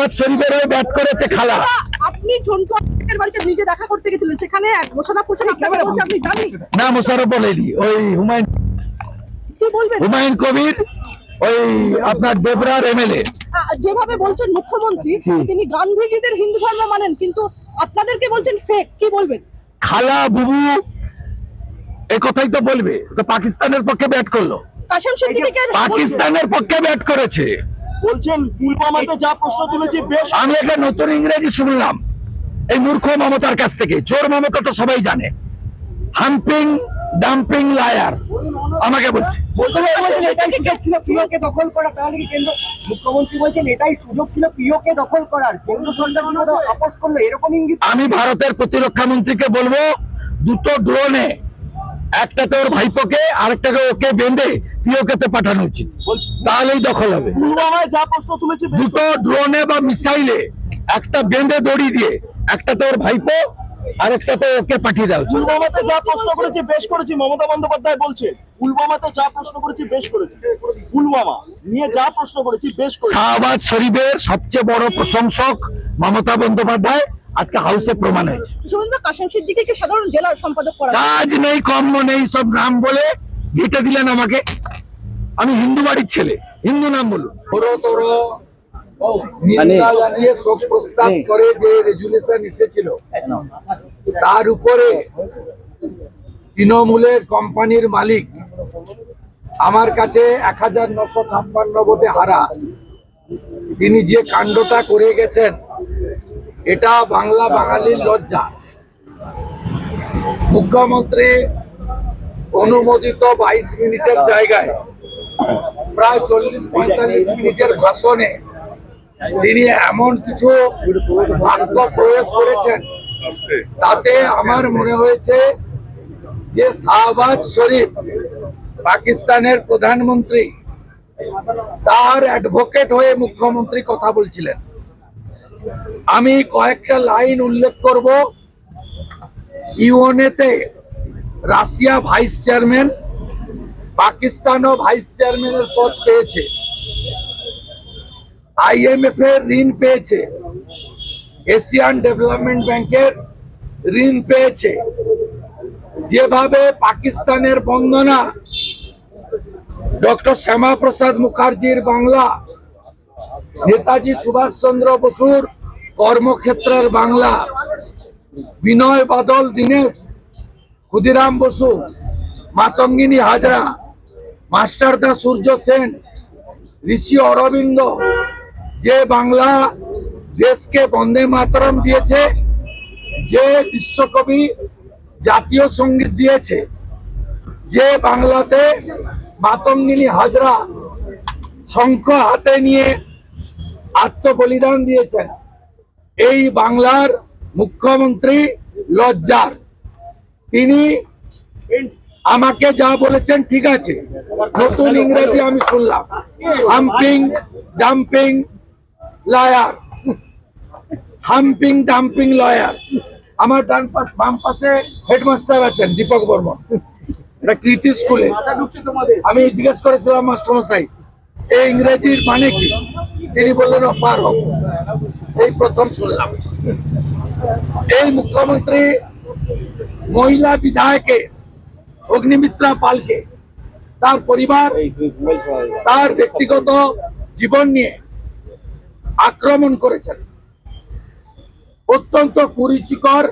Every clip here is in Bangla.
শাহবাজ শরীফের হয়ে ব্যাট করেছে খালা। আপনি ঝন্টু আত্মাকের বাড়িতে নিজে দেখা করতে গেছিলেন সেখানে মোশারফ হোসেন আপনাকে বলছে আপনি জানেন? না মোশারফ বলেনি ওই হুমায়ুন কি বলবেন? হুমায়ুন কবির ওই আপনার দেবরার এমএলএ। যেভাবে বলছেন মুখ্যমন্ত্রী তিনি গান্ধীজিদের হিন্দু ধর্ম মানেন কিন্তু আপনাদেরকে বলছেন ফেক কি বলবেন? খালা বুবু এ কথাই তো বলবে তো পাকিস্তানের পক্ষে ব্যাট করল। কাশেম সিদ্দিকীকে পাকিস্তানের পক্ষে ব্যাট করেছে। বলছেন পুলওয়ামাতে যা প্রশ্ন তুলেছি বেশ আমি একটা নতুন ইংরেজি শুনলাম। এই মূর্খ মমতার কাছ থেকে। চোর মমতা তো সবাই জানে। Humping dumping liar. আমাকে বলছে। দখল করা তাহলে কি কেন্দ্র মুখ্যমন্ত্রী বলছেন এটাই সুযোগ ছিল প্রিয়কে দখল করার। কেন্দ্র সরকার কি কোথাও আপোষ করল এরকম ইঙ্গিত আমি ভারতের প্রতিরক্ষা মন্ত্রীকে বলব দুটো ড্রোনে একটাতে ওর ভাইপোকে আরেকটাকে ওকে বেঁধে পিওকেতে পাঠানো উচিত। তাহলেই দখল হবে। পুলওয়ামায় যা প্রশ্ন তুলেছি বেশ দুটো ড্রোনে বা মিসাইলে একটা বেঁধে দড়ি দিয়ে একটাতে ওর ভাইপো আরেকটাতে ওকে পাঠিয়ে দেওয়া উচিত। পুলওয়ামাতে যা প্রশ্ন করেছি বেশ করেছি মমতা বন্দ্যোপাধ্যায় বলছে যা প্রশ্ন করেছি বেশ করেছি। নিয়ে যা প্রশ্ন করেছি বেশ করেছি। শাহবাজ শরীফের সবচেয়ে বড় প্রশংসক মমতা বন্দ্যোপাধ্যায় আজকে হাউসে প্রমাণ হয়েছে। সাধারণ জেলার সম্পাদক কাজ নেই কর্ম নেই সব নাম বলে ঘেটে দিলেন আমাকে। আমি হিন্দু বাড়ির ছেলে হিন্দু নাম বলুন। নিন্দা জানিয়ে শোক প্রস্তাব করে যে রেজুলেশন এসেছিল। তার উপরে তৃণমূলের কোম্পানির মালিক আমার কাছে এক হাজার নশো ছাপ্পান্ন ভোটে হারা। তিনি যে কাণ্ডটা করে গেছেন এটা বাংলা বাঙালির লজ্জা। মুখ্যমন্ত্রী অনুমোদিত বাইশ মিনিটের জায়গায়, প্রায় চল্লিশ পঁয়তাল্লিশ মিনিটের ভাষণে তিনি এমন কিছু বাক্য প্রয়োগ করেছেন, তাতে আমার মনে হয়েছে যে শাহবাজ শরীফ, পাকিস্তানের প্রধানমন্ত্রী, তার অ্যাডভোকেট হয়ে মুখ্যমন্ত্রী কথা বলছিলেন। আমি কয়েকটা লাইন উল্লেখ করব। ইউএনএতে রাশিয়া ভাইস চেয়ারম্যান, পাকিস্তানও ভাইস চেয়ারম্যানের পদ পেয়েছে। আইএমএফ এর ঋণ পেয়েছে। এশিয়ান ডেভেলপমেন্ট ব্যাংকের ঋণ পেয়েছে। যেভাবে পাকিস্তানের বন্দনা, ডক্টর শ্যামা প্রসাদ মুখার্জির বাংলা, নেতাজি সুভাষচন্দ্র বসুর কর্মক্ষেত্রের বাংলা, বিনয় বাদল, দীনেশ, ক্ষুদিরাম বসু, মাতঙ্গিনী হাজরা মাস্টারদা সূর্য সেন, ঋষি অরবিন্দ, যে বাংলা দেশকে বন্দে মাতরম দিয়েছে, যে বিশ্বকবি জাতীয় সংগীত দিয়েছে, যে বাংলাতে মাতঙ্গিনী হাজরা শঙ্খ হাতে নিয়ে আত্মবলিদান দিয়েছেন। এই বাংলার মুখ্যমন্ত্রী লজ্জার। তিনি আমাকে যা বলেছেন ঠিক আছে। নতুন ইংরেজি আমি শুনলাম। Humping dumping lawyer. Humping dumping lawyer. আমার ডান পাশ বাম পাশে হেডমাস্টার আছেন দীপক বর্মন। এটা কৃতি স্কুলে। আমি জিজ্ঞেস করেছিলাম মাস্টারমশাই এই ইংরেজির মানে কি? তিনি বললেন হোক এই প্রথম শুনলাম। এই মুখ্যমন্ত্রী মহিলা বিধায়কে, অগ্নিমিত্রা পালকে, তার পরিবার, তার ব্যক্তিগত জীবন নিয়ে আক্রমণ করেছেন। অত্যন্ত কুরুচিকর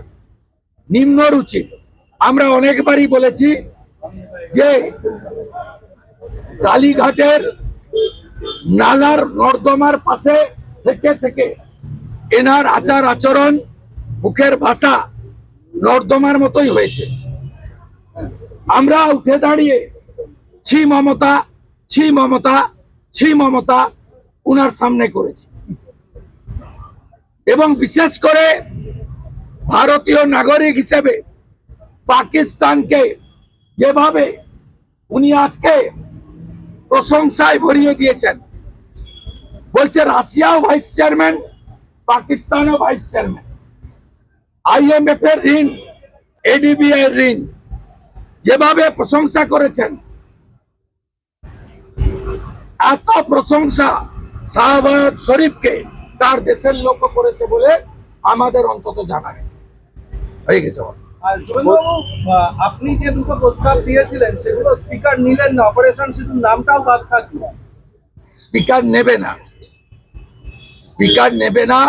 নিম্ন নিম্নরুচি। আমরা অনেকবারই বলেছি যে কালীঘাটের নালার নর্দমার পাশে থেকে থেকে এনার আচার আচরণ মুখের ভাষা নর্দমার মতোই হয়েছে। আমরা উঠে দাঁড়িয়ে, ছি মমতা ছি মমতা ছি মমতা উনার সামনে করেছি। এবং বিশেষ করে ভারতীয় নাগরিক হিসেবে পাকিস্তানকে যেভাবে উনি আজকে প্রশংসায় ভরিয়ে দিয়েছেন, বলছে রাশিয়াও ভাইস চেয়ারম্যান পাকিস্তানও ভাইস চেয়ারম্যান আইএমএফ এর ঋণ এডিবি এর ঋণ যেভাবে প্রশংসা করেছেন এত প্রশংসা শাহবাজ শরীফকে তার দেশের লোক করেছে বলে আমাদের অন্তত জানা নেই। হয়ে গেছে আপনি যে দুটো প্রস্তাব দিয়েছিলেন সেগুলো স্পিকার নিলেন না অপারেশন শুধু নামটাও বাদ থাকল। স্পিকার নেবে না। স্পিকার নেবে না।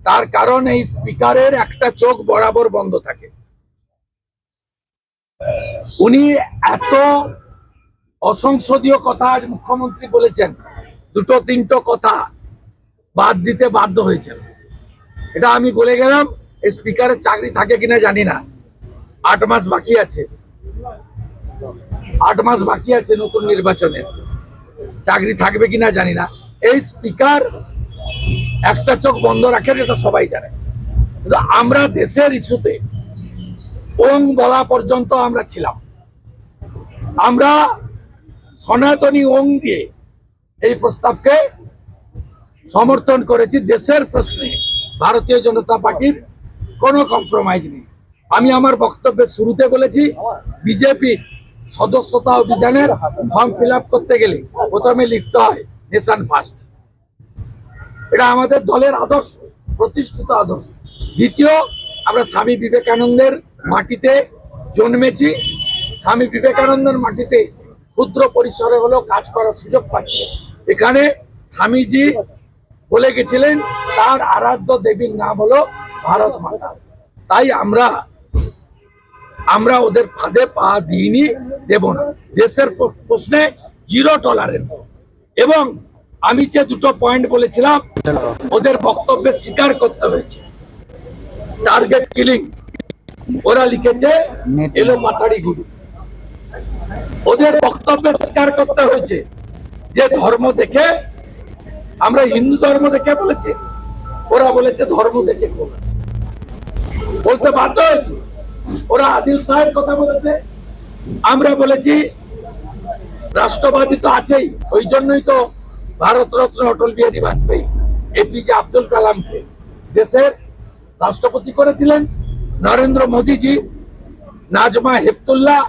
তার কারণ এই স্পিকারের একটা চোখ বরাবর বন্ধ থাকে। উনি এত অসংসদীয় কথা আজ মুখ্যমন্ত্রী বলেছেন, দুটো তিনটো কথা বাদ দিতে বাধ্য হয়েছেন। এটা আমি বলে গেলাম, এই স্পিকারের চাকরি থাকে কিনা জানি না। আট মাস বাকি আছে। আট মাস বাকি আছে নতুন নির্বাচনের চাকরি থাকবে কিনা জানি না। এই স্পিকার একটা চোখ বন্ধ রাখেন এটা সবাই জানে। কিন্তু আমরা দেশের ইস্যুতে ওং বলা পর্যন্ত আমরা ছিলাম। আমরা সনাতনী ওং দিয়ে এই প্রস্তাবকে সমর্থন করেছি। দেশের প্রশ্নে ভারতীয় জনতা পার্টির কোনো কম্প্রোমাইজ নেই। আমি আমার বক্তব্যের শুরুতে বলেছি, বিজেপি সদস্যতা অভিযানের ফর্ম ফিল করতে গেলে প্রথমে লিখতে হয় নেশন ফার্স্ট এটা আমাদের দলের আদর্শ, প্রতিষ্ঠিত আদর্শ। দ্বিতীয়, আমরা স্বামী বিবেকানন্দের মাটিতে জন্মেছি। স্বামী বিবেকানন্দের মাটিতে ক্ষুদ্র পরিসরে হলেও কাজ করার সুযোগ পাচ্ছি। এখানে স্বামীজি বলে গেছিলেন, তার আরাধ্য দেবীর নাম হলো ভারত মাতা। তাই আমরা আমরা ওদের ফাঁদে পা দিইনি, দেব না। দেশের প্রশ্নে জিরো টলারেন্স এবং আমি যে দুটো পয়েন্ট বলেছিলাম ওদের বক্তব্যে স্বীকার করতে হয়েছে। টার্গেট কিলিং ওরা লিখেছে এলো মাতারি গুরু। ওদের বক্তব্যে স্বীকার করতে হয়েছে যে ধর্ম দেখে আমরা হিন্দু ধর্ম দেখে বলেছি ওরা বলেছে ধর্ম দেখে বলেছে। বলতে বাধ্য হয়েছে ওরা আদিল সাহেব কথা বলেছে। আমরা বলেছি রাষ্ট্রবাদী তো আছেই ওই জন্যই তো ভারত রত্ন অটল বিহারী বাজপেয়ী এপিজে আব্দুল কালামকে। দেশের রাষ্ট্রপতি করেছিলেন নরেন্দ্র মোদীজি নাজমা হেপতুল্লাহ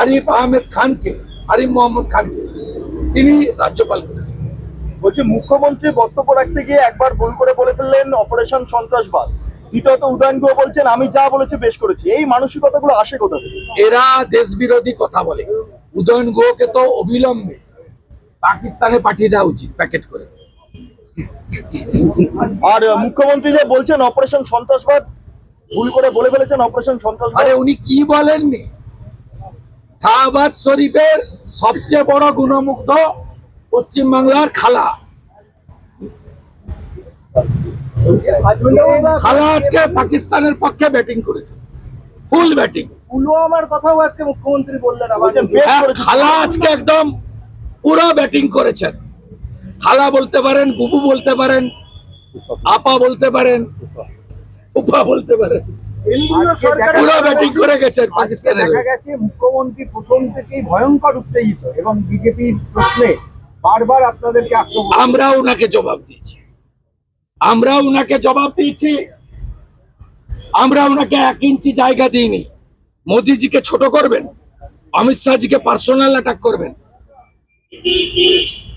আরিফ আহমেদ খানকে আরিফ মোহাম্মদ খানকে তিনি রাজ্যপাল করেছেন। বলছি মুখ্যমন্ত্রী বক্তব্য রাখতে গিয়ে একবার ভুল করে বলে ফেললেন অপারেশন সন্ত্রাসবাদ। দ্বিতীয়ত উদয়ন গুহ বলছেন আমি যা বলেছি বেশ করেছি। এই মানসিকতাগুলো আসে কোথা থেকে? এরা দেশ বিরোধী কথা বলে। উদয়ন গুহকে তো অবিলম্বে পাকিস্তানে পাঠিয়ে দেওয়া উচিত প্যাকেট করে। আর মুখ্যমন্ত্রী যে বলছেন অপারেশন সন্ত্রাসবাদ ভুল করে বলে ফেলেছেন অপারেশন সন্ত্রাসবাদ। আরে উনি কি বলেননি? শাহবাজ শরীফের সবচেয়ে বড় গুণমুগ্ধ পশ্চিমবাংলার খালা। খালা আজকে পাকিস্তানের পক্ষে ব্যাটিং করেছে। ফুল ব্যাটিং পুলওয়ামার কথাও আজকে মুখ্যমন্ত্রী বললেন হ্যাঁ, খালা আজকে একদম পুরো ব্যাটিং করেছেন। খালা বলতে পারেন বুবু বলতে পারেন আপা বলতে পারেন উপা বলতে পারেন। পুরো ব্যাটিং করে গেছেন পাকিস্তানের মুখ্যমন্ত্রী প্রথম থেকেই ভয়ঙ্কর উত্তেজিত এবং বিজেপির প্রশ্নে বারবার আপনাদেরকে আমরা ওনাকে জবাব দিয়েছি। আমরা ওনাকে জবাব দিয়েছি। আমরা ওনাকে এক ইঞ্চি জায়গা দিইনি। মোদিজিকে ছোট করবেন অমিত শাহজিকে পার্সোনাল অ্যাটাক করবেন।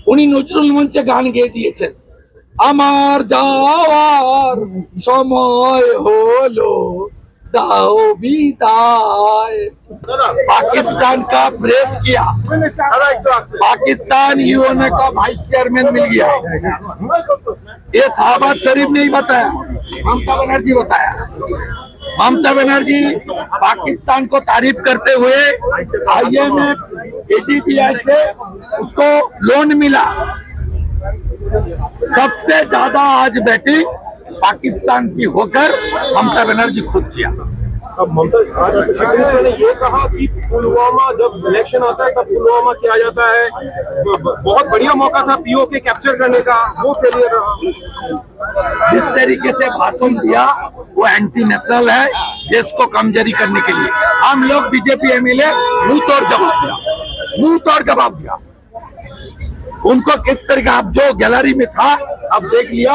উনি নজরুল মঞ্চে গান গেয়ে দিয়েছেন আমার যাওয়ার সময় হলো দাও বিদায় पाकिस्तान का ब्रेच किया पाकिस्तान यूएनए का वाइस चेयरमैन मिल गया ये शाहबाज शरीफ ने ही बताया ममता बनर्जी बताया ममता बनर्जी पाकिस्तान को तारीफ़ करते हुए आईएमएफ एडीबीआई से उसको लोन मिला। सबसे ज़्यादा आज बैटिंग पाकिस्तान की होकर ममता बनर्जी खुद किया। अब ममता आज चीफ ने ये कहा कि पुलवामा जब इलेक्शन आता है तब पुलवामा किया जाता है। बहुत बढ़िया मौका था पीओ के कैप्चर करने का वो फेलियर रहा। जिस तरीके से भाषण दिया वो एंटी नेशनल है, देश को कमज़ोरी करने के लिए। हम लोग बीजेपी एमएलए मुँह तोड़ जवाब दिया। मुँह तोड़ जवाब दिया। उनको किस तरीके अब जो गैलरी में था अब देख लिया।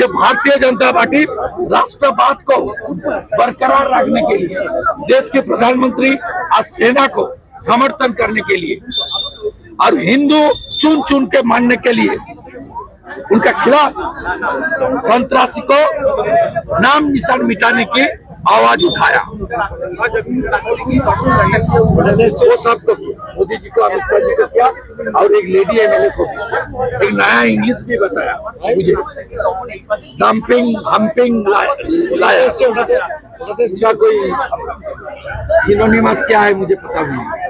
ये भारतीय जनता पार्टी राष्ट्रवाद को बरकरार रखने के लिए, देश के प्रधानमंत्री और सेना को समर्थन करने के लिए और हिंदू चुन चुन के मानने के लिए उनका खिलाफ संतरासी को नाम निशान मिटाने की आवाज़ उठाया। वो सब तो मोदी जी को अमित शाह जी को किया और एक लेडी एमएलए को एक नया इंग्लिश भी बताया मुझे। डंपिंग हम्पिंग लाया कोई सिनोनिमस क्या है मुझे पता नहीं।